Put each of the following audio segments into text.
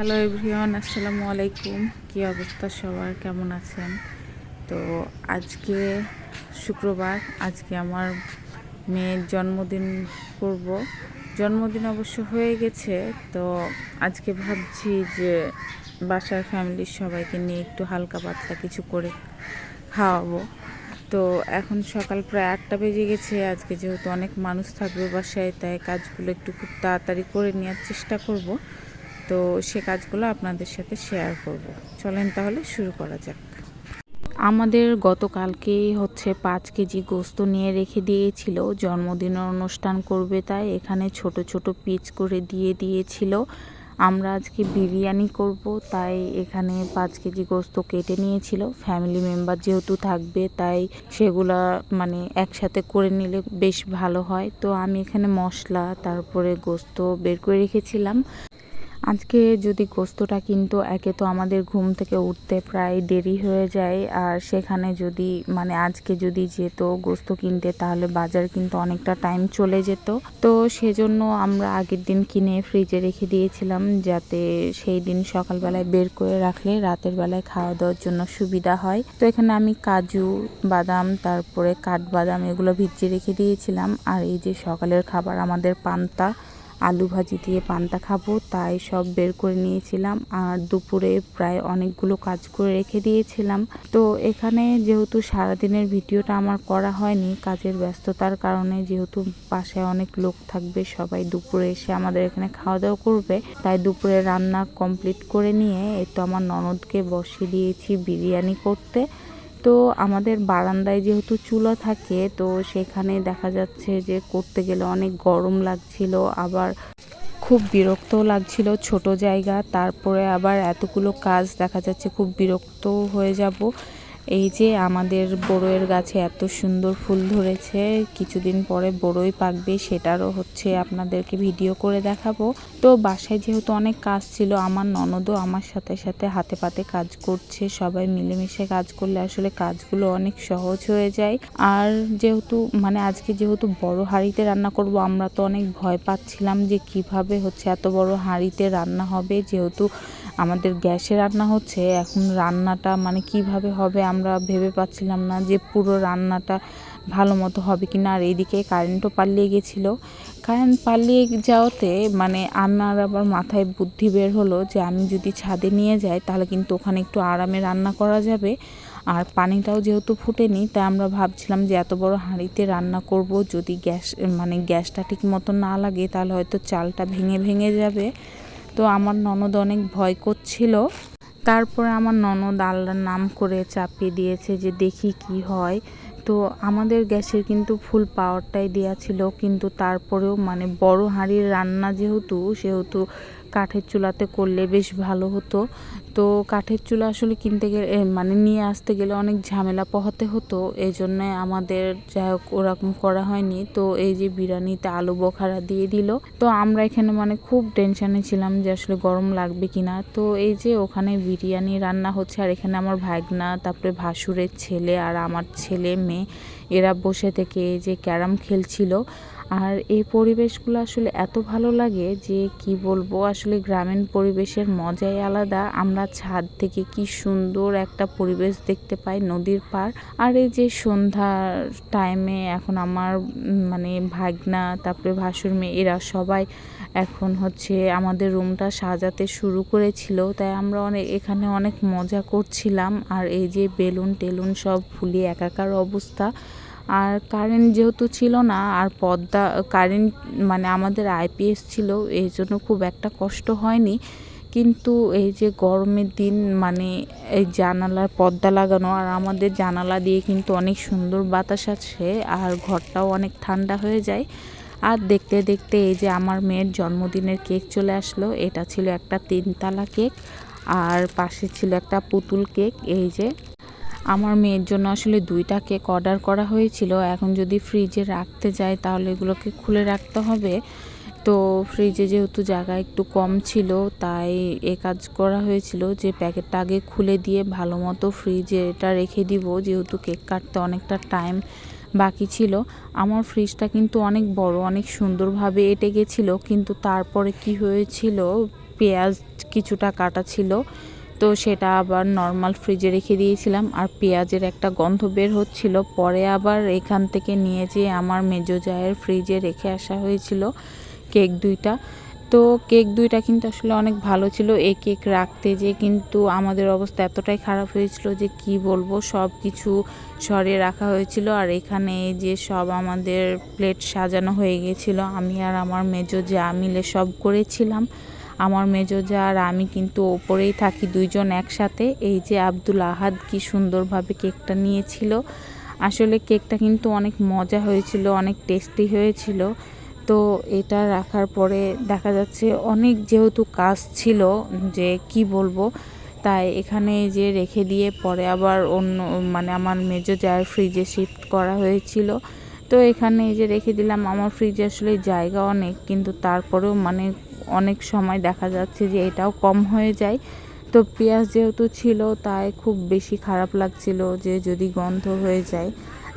Hello everyone আসসালামু আলাইকুম কী অবস্থা সবার? কেমন আছেন? তো আজকে শুক্রবার। আজকে আমার মেয়ের জন্মদিন করব। জন্মদিন অবশ্য হয়ে গেছে। তো আজকে ভাবছি যে বাসার ফ্যামিলির সবাইকে নিয়ে একটু হালকা পাতলা কিছু করে খাওয়াবো। তো এখন সকাল প্রায় আটটা বেজে গেছে। আজকে যেহেতু অনেক মানুষ থাকবে বাসায়, তাই কাজগুলো একটু খুব তাড়াতাড়ি করে নেওয়ার চেষ্টা করব। তো সে কাজগুলো আপনাদের সাথে শেয়ার করব। চলেন তাহলে শুরু করা যাক। আমাদের গতকালকেই হচ্ছে পাঁচ কেজি গোস্ত নিয়ে রেখে দিয়েছিল। জন্মদিনের অনুষ্ঠান করবে তাই এখানে ছোট ছোট পিচ করে দিয়ে দিয়েছিল। আমরা আজকে বিরিয়ানি করব, তাই এখানে পাঁচ কেজি গোস্ত কেটে নিয়েছিল। ফ্যামিলি মেম্বার যেহেতু থাকবে, তাই সেগুলা মানে একসাথে করে নিলে বেশ ভালো হয়। তো আমি এখানে মশলা, তারপরে গোস্ত বের করে রেখেছিলাম। আজকে যদি গোস্তটা কিন্তু একে তো আমাদের ঘুম থেকে উঠতে প্রায় দেরি হয়ে যায়, আর সেখানে যদি মানে আজকে যদি যেত গোস্ত কিনতে, তাহলে বাজার কিন্তু অনেকটা টাইম চলে যেত। তো সেজন্য আমরা আগের দিন কিনে ফ্রিজে রেখে দিয়েছিলাম, যাতে সেই দিন সকালবেলায় বের করে রাখলে রাতের বেলায় খাওয়া দাওয়ার জন্য সুবিধা হয়। তো এখানে আমি কাজু, বাদাম, তারপরে কাঠবাদাম এগুলো ভিজিয়ে রেখে দিয়েছিলাম, আর এই যে সকালের খাবার আমাদের পান্তা আলু ভাজি দিয়ে পান্তা খাব, তাই সব বের করে নিয়েছিলাম আর দুপুরে প্রায় অনেকগুলো কাজ করে রেখে দিয়েছিলাম। তো এখানে যেহেতু সারাদিনের ভিডিওটা আমার করা হয়নি, কাজের ব্যস্ততার কারণে যেহেতু বাসায় অনেক লোক থাকবে, সবাই দুপুরে এসে আমাদের এখানে খাওয়া দাওয়া করবে, তাই দুপুরে রান্না কমপ্লিট করে নিয়ে এই তো আমার ননদকে বসিয়ে দিয়েছি বিরিয়ানি করতে। তো আমাদের বারান্দায় যেহেতু চুলা থাকে, তো সেখানে দেখা যাচ্ছে যে করতে গেলে অনেক গরম লাগছিল, আবার খুব বিরক্তও লাগছিল ছোট জায়গা, তারপরে আবার এতগুলো কাজ দেখা যাচ্ছে খুব বিরক্ত হয়ে যাব। এই যে আমাদের বড়ইয়ের গাছে এত সুন্দর ফুল ধরেছে, কিছুদিন পরে বড়ই পাকবে সেটারও হচ্ছে আপনাদেরকে ভিডিও করে দেখাবো। তো বাসায় যেহেতু অনেক কাজ ছিল, আমার ননদও আমার সাথে সাথে হাতে পাতে কাজ করছে, সবাই মিলেমিশে কাজ করলে আসলে কাজগুলো অনেক সহজ হয়ে যায়। আর যেহেতু মানে আজকে যেহেতু বড় হাঁড়িতে রান্না করব, আমরা তো অনেক ভয় পাচ্ছিলাম যে কীভাবে হচ্ছে এত বড় হাঁড়িতে রান্না হবে, যেহেতু আমাদের গ্যাসে রান্না হচ্ছে, এখন রান্নাটা মানে কীভাবে হবে আমরা ভেবে পাচ্ছিলাম না যে পুরো রান্নাটা ভালো মতো হবে কি না আর এইদিকে কারেন্টও পালিয়ে গেছিল। কারেন্ট পালিয়ে যাওয়াতে মানে আমার আবার মাথায় বুদ্ধি বের হলো যে আমি যদি ছাদে নিয়ে যাই তাহলে কিন্তু ওখানে একটু আরামে রান্না করা যাবে। আর পানিটাও যেহেতু ফুটেনি, তাই আমরা ভাবছিলাম যে এত বড় হাঁড়িতে রান্না করব। যদি গ্যাস মানে গ্যাসটা ঠিক মতো না লাগে তাহলে হয়তো চালটা ভেঙে ভেঙে যাবে। তো আমার ননদ অনেক ভয় করছিল। তারপরে আমার ননদ আল্লাহর নাম করে চাপিয়ে দিয়েছে যে, দেখি কি হয়। তো আমাদের গ্যাসের কিন্তু ফুল পাওয়ারটাই দেওয়া ছিল, কিন্তু তারপরেও মানে বড় হাঁড়ির রান্না যেহেতু, সেহেতু কাঠের চুলাতে করলে বেশ ভালো হতো। তো কাঠের চুলা আসলে কিনতে গেলে মানে নিয়ে আসতে গেলে অনেক ঝামেলা পোহাতে হতো এই জন্যে আমাদের যাই হোক ওরকম করা হয়নি। তো এই যে বিরিয়ানিতে আলু বোখারা দিয়ে দিল। তো আমরা এখানে মানে খুব টেনশানে ছিলাম যে আসলে গরম লাগবে কি না তো এই যে ওখানে বিরিয়ানি রান্না হচ্ছে, আর এখানে আমার ভাগনা, তারপরে ভাসুরের ছেলে আর আমার ছেলে মেয়ে। এরা বসে থেকে যে ক্যারাম খেলছিল আর এই পরিবেশগুলো আসলে এত ভালো লাগে যে কি বলব, আসলে গ্রামীণ পরিবেশের মজাই আলাদা। আমরা ছাদ থেকে কি সুন্দর একটা পরিবেশ দেখতে পাই নদীর পার আর এই যে সন্ধ্যার টাইমে এখন আমার মানে ভাগনা, তারপরে ভাসুর মেয়ে, এরা সবাই এখন হচ্ছে আমাদের রুমটা সাজাতে শুরু করেছিল। তাই আমরা অনেক এখানে অনেক মজা করছিলাম। আর এই যে বেলুন টেলুন সব ফুলিয়ে একাকার অবস্থা। আর কারেন্ট যেহেতু ছিল না, আর পর্দা কারেন্ট মানে আমাদের আইপিএস ছিল, এই জন্য খুব একটা কষ্ট হয়নি। কিন্তু এই যে গরমের দিন মানে এই জানালার পর্দা লাগানো, আর আমাদের জানালা দিয়ে কিন্তু অনেক সুন্দর বাতাস আছে আর ঘরটাও অনেক ঠান্ডা হয়ে যায়। আর দেখতে দেখতে এই যে আমার মেয়ের জন্মদিনের কেক চলে আসলো, এটা ছিল একটা তিনতলা কেক, আর পাশে ছিল একটা পুতুল কেক, এই যে আমার মেয়ের জন্য আসলে দুইটা কেক অর্ডার করা হয়েছিল। এখন যদি ফ্রিজে রাখতে যাই তাহলে এগুলোকে খুলে রাখতে হবে। তো ফ্রিজে যেহেতু জায়গা একটু কম ছিল, তাই এ কাজ করা হয়েছিল যে প্যাকেটটা আগে খুলে দিয়ে ভালো মতো ফ্রিজে এটা রেখে দিব। যেহেতু কেক কাটতে অনেকটা টাইম বাকি ছিল। আমার ফ্রিজটা কিন্তু অনেক বড়, অনেক সুন্দরভাবে এটে গেছিল। কিন্তু তারপরে কি হয়েছিল, পেঁয়াজ কিছুটা কাটা ছিল। তো সেটা আবার নর্মাল ফ্রিজে রেখে দিয়েছিলাম। আর পেঁয়াজের একটা গন্ধ বের হচ্ছিল। পরে আবার এখান থেকে নিয়ে যেয়ে আমার মেজো জায়ের ফ্রিজে রেখে আসা হয়েছিল কেক দুইটা। তো কেক দুইটা কিন্তু আসলে অনেক ভালো ছিল। এই কেক রাখতে যে কিন্তু আমাদের অবস্থা এতটাই খারাপ হয়েছিল যে কি বলব সব কিছু সরিয়ে রাখা হয়েছিল। আর এখানে যে সব আমাদের প্লেট সাজানো হয়ে গেছিল, আমি আর আমার মেজো যা মিলে সব করেছিলাম। আমার মেজো আর আমি কিন্তু ওপরেই থাকি দুইজন একসাথে। এই যে আব্দুল আহাদ কি সুন্দরভাবে কেকটা নিয়েছিল। আসলে কেকটা কিন্তু অনেক মজা হয়েছিল, অনেক টেস্টি হয়েছিল। তো এটা রাখার পরে দেখা যাচ্ছে অনেক যেহেতু কাজ ছিল যে কি বলব, তাই এখানে যে রেখে দিয়ে পরে আবার অন্য মানে আমার মেজো জায়ের ফ্রিজে শিফট করা হয়েছিল। তো এখানে এই যে রেখে দিলাম, আমার ফ্রিজে আসলে জায়গা অনেক, কিন্তু তারপরেও মানে অনেক সময় দেখা যাচ্ছে যে এটাও কম হয়ে যায়। তো পেঁয়াজ যেহেতু ছিল, তাই খুব বেশি খারাপ লাগছিল যে যদি গন্ধ হয়ে যায়।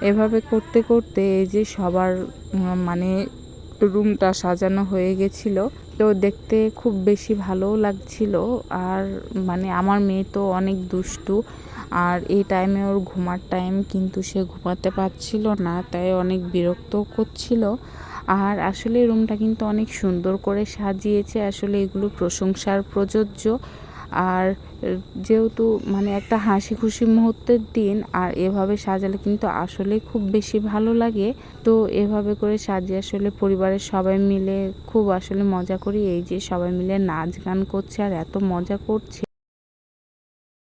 এভাবে করতে করতে এই যে সবার মানে রুমটা সাজানো হয়ে গেছিল, তো দেখতে খুব বেশি ভালোও লাগছিল। আর মানে আমার মেয়ে তো অনেক দুষ্টু, আর এই টাইমে ওর ঘুমার টাইম কিন্তু সে ঘুমাতে পারছিল না, তাই অনেক বিরক্ত করছিল। আর আসলে রুমটা কিন্তু অনেক সুন্দর করে সাজিয়েছে। আসলে এগুলো প্রশংসার প্রযোজ্য। আর যেহেতু মানে একটা হাসি খুশি মুহূর্তের দিন, আর এভাবে সাজালে কিন্তু আসলে খুব বেশি ভালো লাগে। তো এভাবে করে সাজিয়ে আসলে পরিবারের সবাই মিলে খুব আসলে মজা করি। এই যে সবাই মিলে নাচ গান করছে আর এত মজা করছে।